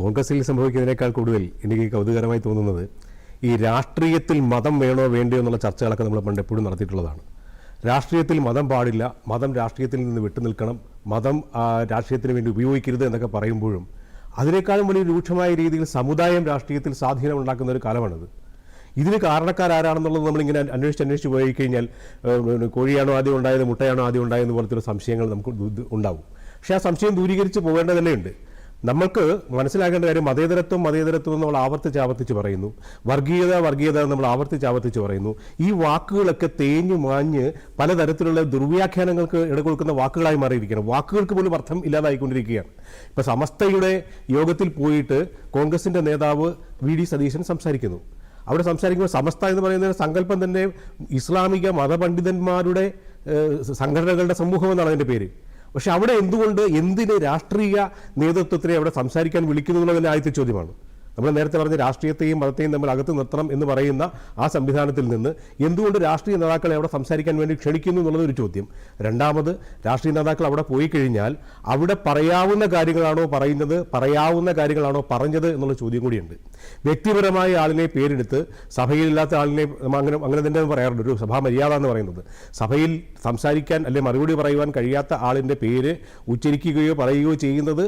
കോൺഗ്രസിൽ സംഭവിക്കുന്നതിനേക്കാൾ കൂടുതൽ എനിക്ക് കൗതുകരമായി തോന്നുന്നത് ഈ രാഷ്ട്രീയത്തിൽ മതം വേണോ വേണ്ടയോ എന്നുള്ള ചർച്ചകളൊക്കെ നമ്മൾ പണ്ട് എപ്പോഴും നടത്തിയിട്ടുള്ളതാണ്. രാഷ്ട്രീയത്തിൽ മതം പാടില്ല മതം രാഷ്ട്രീയത്തിൽ നിന്ന് വിട്ടു നിൽക്കണം മതം രാഷ്ട്രീയത്തിന് വേണ്ടി ഉപയോഗിക്കരുത് എന്നൊക്കെ പറയുമ്പോഴും അതിനേക്കാളും വലിയ രൂക്ഷമായ രീതിയിൽ സമുദായം രാഷ്ട്രീയത്തിൽ സ്വാധീനം ഉണ്ടാക്കുന്ന ഒരു കാലമാണിത്. ഇതിന് കാരണക്കാരാരാണെന്നുള്ളത് നമ്മളിങ്ങനെ അന്വേഷിച്ച് അന്വേഷിച്ച് പോയി കഴിഞ്ഞാൽ കോഴിയാണോ ആദ്യം ഉണ്ടായത് മുട്ടയാണോ ആദ്യം ഉണ്ടായത് പോലത്തെ സംശയങ്ങൾ നമുക്ക് ഉണ്ടാവും. പക്ഷേ ആ സംശയം ദൂരീകരിച്ച് പോകേണ്ടതല്ലേ ഉണ്ട്. നമ്മൾക്ക് മനസ്സിലാക്കേണ്ട കാര്യം മതേതരത്വം മതേതരത്വം നമ്മൾ ആവർത്തിച്ച് ആവർത്തിച്ച് പറയുന്നു. വർഗീയത വർഗീയത എന്ന് നമ്മൾ ആവർത്തിച്ച് ആവർത്തിച്ച് പറയുന്നു. ഈ വാക്കുകളൊക്കെ തേഞ്ഞു മാഞ്ഞ് പലതരത്തിലുള്ള ദുർവ്യാഖ്യാനങ്ങൾക്ക് ഇടകൊടുക്കുന്ന വാക്കുകളായി മാറിയിരിക്കുകയാണ്. വാക്കുകൾക്ക് പോലും അർത്ഥം ഇല്ലാതായിക്കൊണ്ടിരിക്കുകയാണ്. ഇപ്പം സമസ്തയുടെ യോഗത്തിൽ പോയിട്ട് കോൺഗ്രസിന്റെ നേതാവ് വി ഡി സതീശൻ സംസാരിക്കുന്നു. അവിടെ സംസാരിക്കുമ്പോൾ സമസ്ത എന്ന് പറയുന്ന സങ്കല്പം തന്നെ ഇസ്ലാമിക മതപണ്ഡിതന്മാരുടെ സംഘടനകളുടെ സമൂഹം എന്നാണ് അതിന്റെ പേര്. പക്ഷെ അവിടെ എന്തുകൊണ്ട് എന്തിന് രാഷ്ട്രീയ നേതൃത്വത്തിനെ അവിടെ സംസാരിക്കാൻ വിളിക്കുന്നു എന്നുള്ളതിന്റെ ആദ്യത്തെ ചോദ്യമാണ്. നമ്മൾ നേരത്തെ പറഞ്ഞ രാഷ്ട്രീയത്തെയും മതത്തെയും തമ്മിൽ അകത്ത് നിർത്തണം എന്ന് പറയുന്ന ആ സംവിധാനത്തിൽ നിന്ന് എന്തുകൊണ്ട് രാഷ്ട്രീയ നേതാക്കളെ അവിടെ സംസാരിക്കാൻ വേണ്ടി ക്ഷണിക്കുന്നു എന്നുള്ളത് ഒരു ചോദ്യം. രണ്ടാമത് രാഷ്ട്രീയ നേതാക്കൾ അവിടെ പോയി കഴിഞ്ഞാൽ അവിടെ പറയാവുന്ന കാര്യങ്ങളാണോ പറയുന്നത് പറയാവുന്ന കാര്യങ്ങളാണോ പറഞ്ഞത് എന്നുള്ള ചോദ്യം കൂടിയുണ്ട്. വ്യക്തിപരമായ ആളിനെ പേരെടുത്ത് സഭയിലില്ലാത്ത ആളിനെ അങ്ങനെ അങ്ങനെ തന്നെ പറയാറുണ്ട്. ഒരു സഭാ മര്യാദ എന്ന് പറയുന്നത്. സഭയിൽ സംസാരിക്കാൻ അല്ലെ മറുപടി പറയുവാൻ കഴിയാത്ത ആളിന്റെ പേര് ഉച്ചരിക്കുകയോ പറയുകയോ ചെയ്യുന്നത്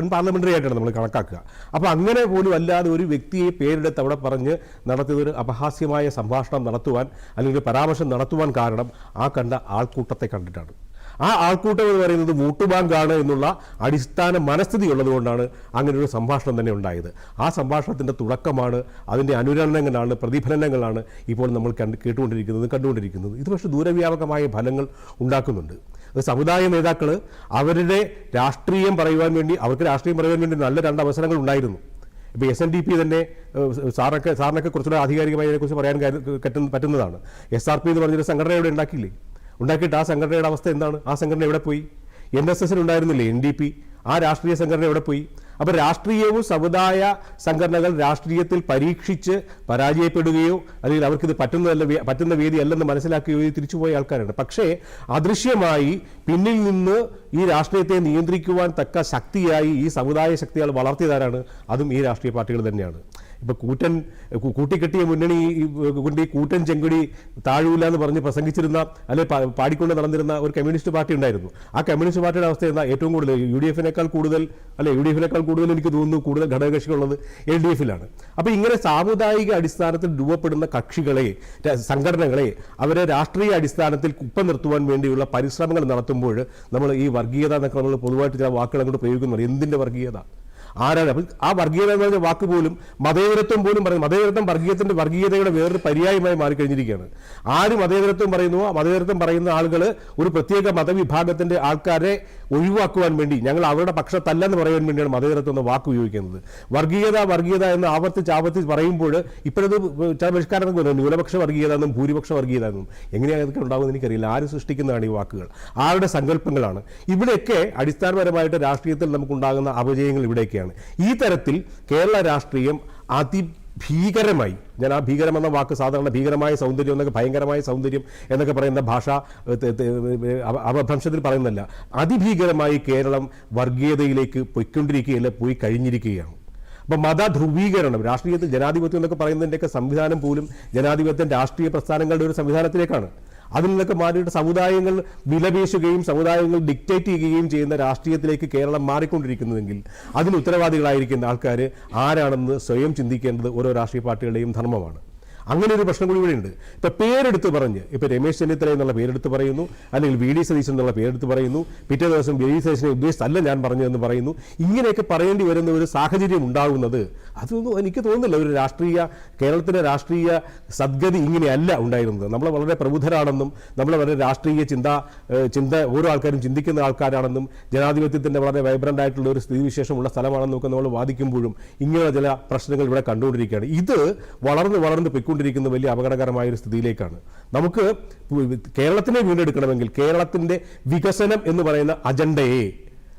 അൺപാർലമെന്ററി ആയിട്ടാണ് നമ്മൾ കണക്കാക്കുക. അപ്പോൾ അങ്ങനെ പോലും അല്ലാതെ ഒരു വ്യക്തിയെ പേരെടുത്ത് അവിടെ പറഞ്ഞ് നടത്തിയതൊരു അപഹാസ്യമായ സംഭാഷണം നടത്തുവാൻ അല്ലെങ്കിൽ പരാമർശം നടത്തുവാൻ കാരണം ആ കണ്ട ആൾക്കൂട്ടത്തെ കണ്ടിട്ടാണ്. ആ ആൾക്കൂട്ടം എന്ന് പറയുന്നത് വോട്ട് ബാങ്കാണ് എന്നുള്ള അടിസ്ഥാന മനസ്ഥിതി ഉള്ളതുകൊണ്ടാണ് അങ്ങനെ ഒരു സംഭാഷണം തന്നെ ഉണ്ടായത്. ആ സംഭാഷണത്തിന്റെ തുടക്കമാണ് അതിന്റെ അനുരണനങ്ങളാണ് പ്രതിഫലനങ്ങളാണ് ഇപ്പോൾ നമ്മൾ കണ്ട് കേട്ടുകൊണ്ടിരിക്കുന്നത് കണ്ടുകൊണ്ടിരിക്കുന്നത്. ഇത് പക്ഷേ ദൂരവ്യാപകമായ ഫലങ്ങൾ ഉണ്ടാക്കുന്നുണ്ട്. സമുദായ നേതാക്കൾ അവരുടെ രാഷ്ട്രീയം പറയുവാൻ വേണ്ടി അവർക്ക് രാഷ്ട്രീയം പറയുവാൻ വേണ്ടി നല്ല രണ്ട് അവസരങ്ങൾ ഉണ്ടായിരുന്നു. ഇപ്പോൾ എസ് എൻ ഡി പി തന്നെ സാറൊക്കെ സാറിനൊക്കെ കുറച്ചുകൂടെ ആധികാരികമായി ഇതിനെക്കുറിച്ച് പറയാൻ പറ്റുന്നതാണ്. എസ് ആർ പി എന്ന് പറഞ്ഞൊരു സംഘടന ഇവിടെ ഉണ്ടാക്കിയില്ലേ? ഉണ്ടാക്കിയിട്ട് ആ സംഘടനയുടെ അവസ്ഥ എന്താണ്? ആ സംഘടന എവിടെ പോയി? എൻ എസ് എസിനുണ്ടായിരുന്നില്ലേ എൻ ഡി പി ആ രാഷ്ട്രീയ സംഘടന എവിടെ പോയി? അപ്പോൾ രാഷ്ട്രീയവും സമുദായ സംഘടനകൾ രാഷ്ട്രീയത്തിൽ പരീക്ഷിച്ച് പരാജയപ്പെടുകയോ അല്ലെങ്കിൽ അവർക്കിത് പറ്റുന്നതല്ല പറ്റുന്ന വേദി അല്ലെന്ന് മനസ്സിലാക്കുകയോ തിരിച്ചുപോയ ആൾക്കാരുണ്ട്. പക്ഷേ അദൃശ്യമായി പിന്നിൽ നിന്ന് ഈ രാഷ്ട്രീയത്തെ നിയന്ത്രിക്കുവാൻ തക്ക ശക്തിയായി ഈ സമുദായ ശക്തികൾ വളർത്തിയതാരാണ്? അതും ഈ രാഷ്ട്രീയ പാർട്ടികൾ തന്നെയാണ്. ഇപ്പൊ കൂറ്റൻ കൂട്ടിക്കെട്ടിയ മുന്നണി കൊണ്ട് ഈ കൂറ്റൻ ചെങ്കുടി താഴൂല എന്ന് പറഞ്ഞ് പ്രസംഗിച്ചിരുന്ന അല്ലെ പാടിക്കൊണ്ട് നടന്നിരുന്ന ഒരു കമ്മ്യൂണിസ്റ്റ് പാർട്ടി ഉണ്ടായിരുന്നു. ആ കമ്മ്യൂണിസ്റ്റ് പാർട്ടിയുടെ അവസ്ഥ എന്താ? ഏറ്റവും കൂടുതൽ യു ഡി എഫിനേക്കാൾ കൂടുതൽ അല്ലെ യു ഡി എഫിനേക്കാൾ കൂടുതൽ എനിക്ക് തോന്നുന്നു കൂടുതൽ ഘടകകക്ഷികളുള്ളത് എൽ ഡി എഫിലാണ്. അപ്പൊ ഇങ്ങനെ സാമുദായിക അടിസ്ഥാനത്തിൽ രൂപപ്പെടുന്ന കക്ഷികളെ സംഘടനകളെ അവരെ രാഷ്ട്രീയ അടിസ്ഥാനത്തിൽ കുപ്പം നിർത്തുവാൻ വേണ്ടിയുള്ള പരിശ്രമങ്ങൾ നടത്തുമ്പോൾ നമ്മൾ ഈ വർഗീയത എന്നൊക്കെ നമ്മൾ പൊതുവായിട്ട് ചില വാക്കുകൾ അങ്ങോട്ട് പ്രയോഗിക്കുന്നുണ്ട്. എന്തിന്റെ വർഗീയത? ആരാണ്? അപ്പം ആ വർഗീയത എന്ന് പറഞ്ഞ വാക്ക് പോലും മതേതരത്വം പോലും പറയുന്നു മതേതരത്വം വർഗീയത്തിന്റെ വർഗീയതയുടെ വേറൊരു പര്യായമായി മാറിക്കഴിഞ്ഞിരിക്കുകയാണ്. ആര് മതേതരത്വം പറയുന്നു? മതേതരത്വം പറയുന്ന ആളുകൾ ഒരു പ്രത്യേക മതവിഭാഗത്തിന്റെ ആൾക്കാരെ ഒഴിവാക്കുവാൻ വേണ്ടി ഞങ്ങൾ അവരുടെ പക്ഷത്തല്ലെന്ന് പറയാൻ വേണ്ടിയാണ് മതേതരത്വം എന്ന വാക്ക് ഉപയോഗിക്കുന്നത്. വർഗീയത വർഗീയത എന്ന് ആവർത്തിച്ച് ആവർത്തിച്ച് പറയുമ്പോൾ ഇപ്പോഴത് ചില പരിഷ്കാരം ന്യൂനപക്ഷ വർഗീയത എന്നും ഭൂരിപക്ഷ വർഗീയത എന്നും. എങ്ങനെയാണ് ഇതൊക്കെ ഉണ്ടാകുമെന്ന് എനിക്കറിയില്ല. ആര് സൃഷ്ടിക്കുന്നതാണ് ഈ വാക്കുകൾ? ആരുടെ സങ്കല്പങ്ങളാണ്? ഇവിടെയൊക്കെ അടിസ്ഥാനപരമായിട്ട് രാഷ്ട്രീയത്തിൽ നമുക്കുണ്ടാകുന്ന അപജയങ്ങൾ ഇവിടെയൊക്കെയാണ്. ഈ തരത്തിൽ കേരള രാഷ്ട്രീയം അതിഭീകരമായി ഞാൻ ആ ഭീകരം എന്ന വാക്ക് സാധാരണ ഭീകരമായ സൗന്ദര്യം എന്നൊക്കെ ഭയങ്കരമായ സൗന്ദര്യം എന്നൊക്കെ പറയുന്ന ഭാഷ അപഭ്രംശത്തിൽ പറയുന്നല്ല അതിഭീകരമായി കേരളം വർഗീയതയിലേക്ക് പൊയ്ക്കൊണ്ടിരിക്കുകയല്ല പോയി കഴിഞ്ഞിരിക്കുകയാണ്. അപ്പം മതധ്രുവീകരണം രാഷ്ട്രീയത്തിൽ ജനാധിപത്യം എന്നൊക്കെ പറയുന്നതിന്റെയൊക്കെ സംവിധാനം പോലും ജനാധിപത്യം രാഷ്ട്രീയ പ്രസ്ഥാനങ്ങളുടെ ഒരു സംവിധാനത്തിലേക്കാണ്. അതിൽ നിന്നൊക്കെ മാറിയിട്ട് സമുദായങ്ങൾ വിലപേശുകയും സമുദായങ്ങൾ ഡിക്റ്റേറ്റ് ചെയ്യുകയും ചെയ്യുന്ന രാഷ്ട്രീയത്തിലേക്ക് കേരളം മാറിക്കൊണ്ടിരിക്കുന്നതെങ്കിൽ അതിന് ഉത്തരവാദികളായിരിക്കുന്ന ആൾക്കാർ ആരാണെന്ന് സ്വയം ചിന്തിക്കേണ്ടത് ഓരോ രാഷ്ട്രീയ പാർട്ടികളുടെയും ധർമ്മമാണ്. അങ്ങനെ ഒരു പ്രശ്നം കൂടി ഇവിടെ ഉണ്ട് ഇപ്പൊ പേരെടുത്ത് പറഞ്ഞ് ഇപ്പൊ രമേശ് ചെന്നിത്തല എന്നുള്ള പേരെടുത്ത് പറയുന്നു അല്ലെങ്കിൽ വി ഡി സതീശൻ എന്നുള്ള പേരെടുത്ത് പറയുന്നു പിറ്റേ ദിവസം വി ഡി സതീശനെ ഉദ്ദേശിച്ചല്ല ഞാൻ പറഞ്ഞതെന്ന് പറയുന്നു ഇങ്ങനെയൊക്കെ പറയേണ്ടി വരുന്ന ഒരു സാഹചര്യം ഉണ്ടാകുന്നത് അതൊന്നും എനിക്ക് തോന്നുന്നില്ല. ഒരു രാഷ്ട്രീയ കേരളത്തിലെ രാഷ്ട്രീയ സദ്ഗതി ഇങ്ങനെയല്ല ഉണ്ടായിരുന്നത്. നമ്മൾ വളരെ പ്രബുദ്ധരാണെന്നും നമ്മൾ വളരെ രാഷ്ട്രീയ ചിന്ത ചിന്ത ഓരോ ആൾക്കാരും ചിന്തിക്കുന്ന ആൾക്കാരാണെന്നും ജനാധിപത്യത്തിന്റെ വളരെ വൈബ്രന്റ് ആയിട്ടുള്ള ഒരു സ്ഥിതിവിശേഷമുള്ള സ്ഥലമാണെന്നൊക്കെ നമ്മൾ വാദിക്കുമ്പോഴും ഇങ്ങനെയുള്ള ചില പ്രശ്നങ്ങൾ ഇവിടെ കണ്ടുകൊണ്ടിരിക്കുകയാണ്. ഇത് വളർന്ന് വളർന്ന് പൊയ്ക്കൊണ്ടിരിക്കുന്ന വലിയ അപകടകരമായ ഒരു സ്ഥിതിയിലേക്കാണ്. നമുക്ക് കേരളത്തിനെ വീണ്ടെടുക്കണമെങ്കിൽ കേരളത്തിന്റെ വികസനം എന്ന് പറയുന്ന അജണ്ടയെ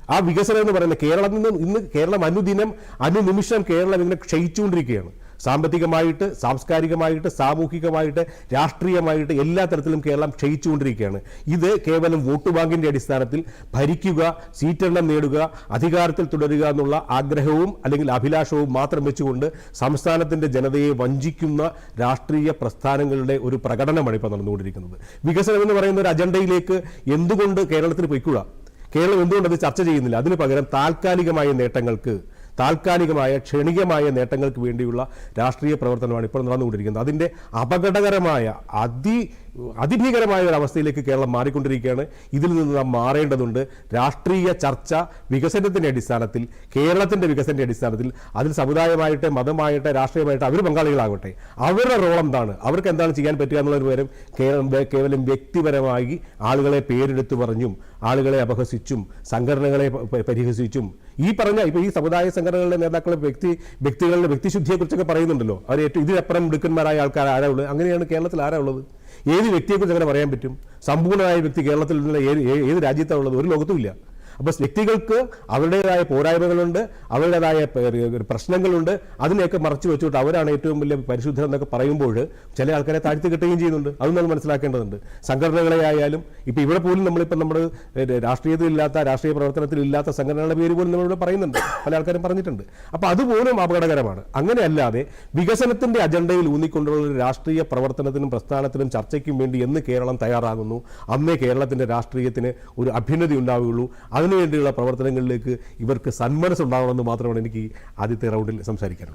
ആ വികസനം എന്ന് പറയുന്ന കേരളത്തിൽ നിന്ന് ഇന്ന് കേരളം അനുദിനം അനുനിമിഷം കേരളം ഇങ്ങനെ ക്ഷയിച്ചുകൊണ്ടിരിക്കുകയാണ്. സാമ്പത്തികമായിട്ട് സാംസ്കാരികമായിട്ട് സാമൂഹികമായിട്ട് രാഷ്ട്രീയമായിട്ട് എല്ലാ തരത്തിലും കേരളം ക്ഷയിച്ചുകൊണ്ടിരിക്കുകയാണ്. ഇത് കേവലം വോട്ട് ബാങ്കിന്റെ അടിസ്ഥാനത്തിൽ ഭരിക്കുക സീറ്റെണ്ണം നേടുക അധികാരത്തിൽ തുടരുക എന്നുള്ള ആഗ്രഹവും അല്ലെങ്കിൽ അഭിലാഷവും മാത്രം വെച്ചുകൊണ്ട് സംസ്ഥാനത്തിന്റെ ജനതയെ വഞ്ചിക്കുന്ന രാഷ്ട്രീയ പ്രസ്ഥാനങ്ങളുടെ ഒരു പ്രകടനമാണ് ഇപ്പോൾ നടന്നുകൊണ്ടിരിക്കുന്നത്. വികസനം എന്ന് പറയുന്ന ഒരു അജണ്ടയിലേക്ക് എന്തുകൊണ്ട് കേരളത്തിൽ പൊയ്ക്കുക കേരളം എന്തുകൊണ്ട് അത് ചർച്ച ചെയ്യുന്നില്ല? അതിന് പകരം താൽക്കാലികമായ നേട്ടങ്ങൾക്ക് താൽക്കാലികമായ ക്ഷണികമായ നേട്ടങ്ങൾക്ക് വേണ്ടിയുള്ള രാഷ്ട്രീയ പ്രവർത്തനമാണ് ഇപ്പോൾ നടന്നുകൊണ്ടിരിക്കുന്നത്. അതിന്റെ അപകടകരമായ അതി അതിഭീകരമായ ഒരു അവസ്ഥയിലേക്ക് കേരളം മാറിക്കൊണ്ടിരിക്കുകയാണ്. ഇതിൽ നിന്ന് നാം മാറേണ്ടതുണ്ട്. രാഷ്ട്രീയ ചർച്ച വികസനത്തിന്റെ അടിസ്ഥാനത്തിൽ കേരളത്തിന്റെ വികസനത്തിന്റെ അടിസ്ഥാനത്തിൽ അതിൽ സമുദായമായിട്ട് മതമായിട്ട് രാഷ്ട്രീയമായിട്ട് അവർ പങ്കാളികളാകട്ടെ. അവരുടെ റോൾ എന്താണ് അവർക്ക് എന്താണ് ചെയ്യാൻ പറ്റുക എന്നുള്ളതിന് പകരം കേരളം കേവലം വ്യക്തിപരമായി ആളുകളെ പേരെടുത്തു പറഞ്ഞും ആളുകളെ അപഹസിച്ചും സംഘടനകളെ പരിഹസിച്ചും. ഈ പറഞ്ഞ ഇപ്പൊ ഈ സമുദായ സംഘടനകളുടെ നേതാക്കളെ വ്യക്തി വ്യക്തികളുടെ വ്യക്തിശുദ്ധിയെക്കുറിച്ചൊക്കെ പറയുന്നുണ്ടല്ലോ. അവർ ഏറ്റവും ഇതിനപ്പുറം മിടുക്കന്മാരായ ആൾക്കാർ ആരാ ഉള്ളത്. അങ്ങനെയാണ് കേരളത്തിൽ ആരാ ഉള്ളത്? ഏത് വ്യക്തിയെക്കുറിച്ച് അങ്ങനെ പറയാൻ പറ്റും? സമ്പൂർണമായ വ്യക്തി കേരളത്തിൽ ഏത് ഏത് രാജ്യത്താണ് ഉള്ളത് ഒരു ലോകത്തുമില്ല അപ്പോൾ വ്യക്തികൾക്ക് അവരുടേതായ പോരായ്മകളുണ്ട് അവരുടേതായ പ്രശ്നങ്ങളുണ്ട്. അതിനെയൊക്കെ മറച്ചു വെച്ചുകൊണ്ട് അവരാണ് ഏറ്റവും വലിയ പരിശുദ്ധർ എന്നൊക്കെ പറയുമ്പോൾ ചില ആൾക്കാരെ താഴ്ത്തി കിട്ടുകയും ചെയ്യുന്നുണ്ട്. അതും നമ്മൾ മനസ്സിലാക്കേണ്ടതുണ്ട്. സംഘടനകളെ ആയാലും ഇപ്പൊ ഇവിടെ പോലും നമ്മളിപ്പോൾ നമ്മൾ രാഷ്ട്രീയത്തിലില്ലാത്ത രാഷ്ട്രീയ പ്രവർത്തനത്തിലില്ലാത്ത സംഘടനകളുടെ പേര് പോലും നമ്മളിവിടെ പറയുന്നുണ്ട്. പല ആൾക്കാരും പറഞ്ഞിട്ടുണ്ട്. അപ്പോൾ അതുപോലും അപകടകരമാണ്. അങ്ങനെയല്ലാതെ വികസനത്തിന്റെ അജണ്ടയിൽ ഊന്നിക്കൊണ്ടുള്ള ഒരു രാഷ്ട്രീയ പ്രവർത്തനത്തിനും പ്രസ്ഥാനത്തിനും ചർച്ചയ്ക്കും വേണ്ടി എന്ന് കേരളം തയ്യാറാകുന്നു അന്നേ കേരളത്തിന്റെ രാഷ്ട്രീയത്തിന് ഒരു അഭ്യുന്നതി ഉണ്ടാവുകയുള്ളൂ. അതിനുവേണ്ടിയുള്ള പ്രവർത്തനങ്ങളിലേക്ക് ഇവർക്ക് സന്മനസ്സുണ്ടാവണമെന്ന് മാത്രമാണ് എനിക്ക് ആദ്യത്തെ റൗണ്ടിൽ സംസാരിക്കാനുള്ളത്.